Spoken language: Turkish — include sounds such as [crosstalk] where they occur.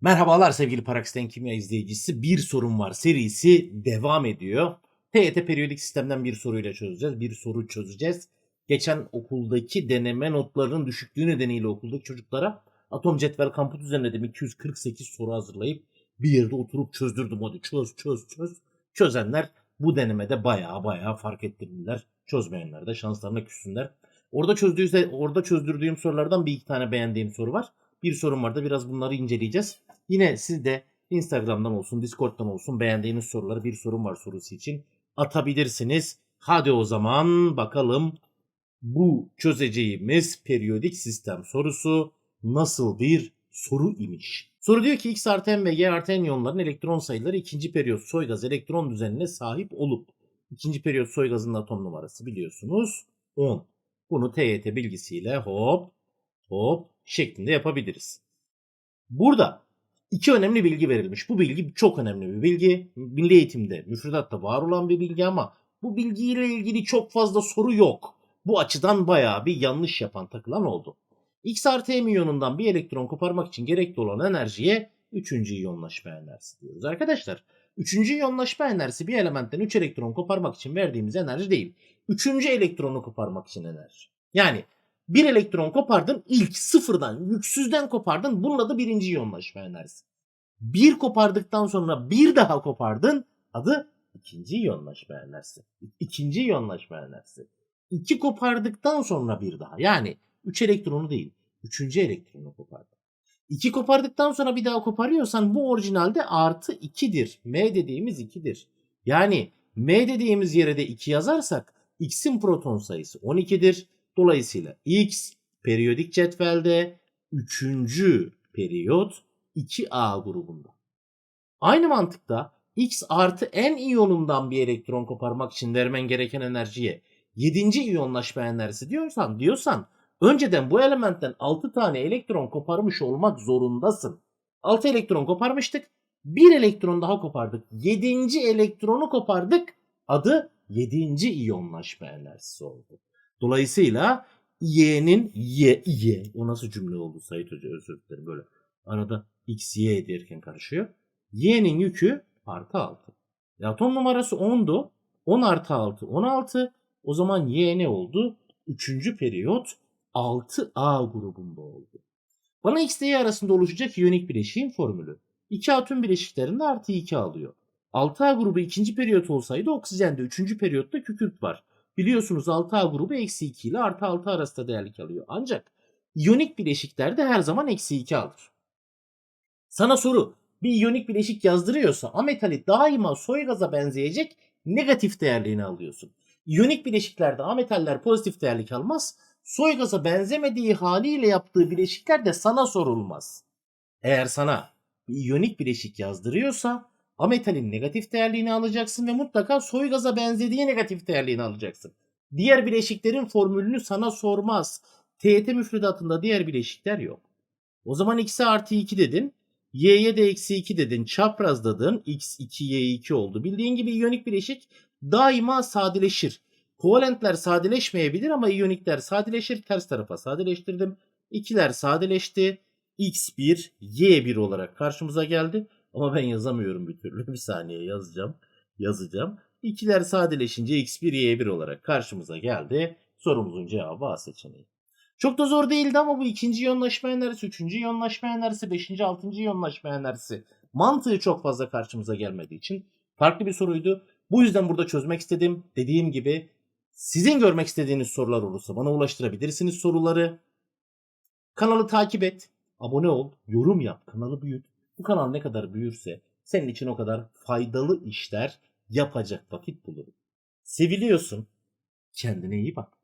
Merhabalar sevgili Paraksiten Kimya izleyicisi. Bir sorun var serisi devam ediyor. TYT periyodik sistemden bir soruyla çözeceğiz. Bir soru çözeceğiz. Geçen okuldaki deneme notlarının düşüklüğü nedeniyle okuldaki çocuklara atom cetvel kampüs düzenledim. 248 soru hazırlayıp bir yerde oturup çözdürdüm. Hadi çöz çöz çöz. Çözenler bu denemede baya baya fark ettirdiler. Çözmeyenler de şanslarına küssünler. Orada çözdüğü, orada çözdürdüğüm sorulardan bir iki tane beğendiğim soru var. Bir sorun var da biraz bunları inceleyeceğiz. Yine siz de Instagram'dan olsun, Discord'dan olsun beğendiğiniz soruları bir sorun var sorusu için atabilirsiniz. Hadi o zaman bakalım bu çözeceğimiz periyodik sistem sorusu nasıl bir soru imiş. Soru diyor ki X artı M ve Y artı N iyonların elektron sayıları ikinci periyot soy gaz elektron düzenine sahip olup ikinci periyot soy gazının atom numarası biliyorsunuz 10. Bunu TYT bilgisiyle hop hop şeklinde yapabiliriz. Burada iki önemli bilgi verilmiş. Bu bilgi çok önemli bir bilgi. Milli eğitimde, müfredatta var olan bir bilgi ama bu bilgiyle ilgili çok fazla soru yok. Bu açıdan bayağı bir yanlış yapan takılan oldu. X artı M iyonundan bir elektron koparmak için gerekli olan enerjiye 3. iyonlaşma enerjisi diyoruz. Arkadaşlar 3. iyonlaşma enerjisi bir elementten 3 elektron koparmak için verdiğimiz enerji değil. 3. elektronu koparmak için enerji. Yani bir elektron kopardın ilk sıfırdan yüksüzden kopardın bunun adı birinci iyonlaşma enerjisi. Bir kopardıktan sonra bir daha kopardın adı ikinci iyonlaşma enerjisi. İkinci iyonlaşma enerjisi. İki kopardıktan sonra bir daha yani üç elektronu değil üçüncü elektronu kopardın. İki kopardıktan sonra bir daha koparıyorsan bu orijinalde artı 2'dir. M dediğimiz 2'dir. Yani M dediğimiz yere de 2 yazarsak X'in proton sayısı 12'dir. Dolayısıyla X periyodik cetvelde 3. periyot 2A grubunda. Aynı mantıkta X artı N iyonundan bir elektron koparmak için vermen gereken enerjiye 7. iyonlaşma enerjisi diyorsan diyorsan önceden bu elementten 6 tane elektron koparmış olmak zorundasın. 6 elektron koparmıştık. Bir elektron daha kopardık. 7. elektronu kopardık. Adı 7. iyonlaşma enerjisi oldu. Dolayısıyla y'nin y, y. O nasıl cümle oldu Sayit Hoca özür dilerim böyle. Arada x, y derken karışıyor. Y'nin yükü artı 6. E, atom numarası 10'du. 10 artı 6 16. O zaman y ne oldu? Üçüncü periyot 6A grubunda oldu. Bana x y arasında oluşacak iyonik bileşiğin formülü. İki atom bileşiklerinde artı 2 alıyor. 6A grubu ikinci periyot olsaydı oksijende üçüncü periyotta kükürt var. Biliyorsunuz 6A grubu eksi 2 ile artı 6 arasında değerlik alıyor. Ancak iyonik bileşiklerde her zaman eksi 2 alır. Sana soru bir iyonik bileşik yazdırıyorsa ametali daima soy gaza benzeyecek negatif değerliğini alıyorsun. İyonik bileşiklerde ametaller pozitif değerlik almaz. Soy gaza benzemediği haliyle yaptığı bileşikler de sana sorulmaz. Eğer sana bir iyonik bileşik yazdırıyorsa ametalin negatif değerliğini alacaksın ve mutlaka soy gaza benzediği negatif değerliğini alacaksın. Diğer bileşiklerin formülünü sana sormaz. TYT müfredatında diğer bileşikler yok. O zaman x'e artı 2 dedin. Y'ye de eksi 2 dedin. Çaprazladın. X2, Y2 oldu. Bildiğin gibi iyonik bileşik daima sadeleşir. Kovalentler sadeleşmeyebilir ama iyonikler sadeleşir. Ters tarafa sadeleştirdim. İkiler sadeleşti. X1, Y1 olarak karşımıza geldi. Ama ben yazamıyorum bir türlü. [laughs] Bir saniye yazacağım. Yazacağım. İkiler sadeleşince x1, y1 olarak karşımıza geldi. Sorumuzun cevabı A seçeneği. Çok da zor değildi ama bu ikinci iyonlaşma enerjisi, üçüncü iyonlaşma enerjisi, beşinci, altıncı iyonlaşma enerjisi mantığı çok fazla karşımıza gelmediği için farklı bir soruydu. Bu yüzden burada çözmek istedim. Dediğim gibi sizin görmek istediğiniz sorular olursa bana ulaştırabilirsiniz soruları. Kanalı takip et, abone ol, yorum yap, kanalı büyüt. Bu kanal ne kadar büyürse senin için o kadar faydalı işler yapacak vakit bulurum. Seviliyorsun. Kendine iyi bak.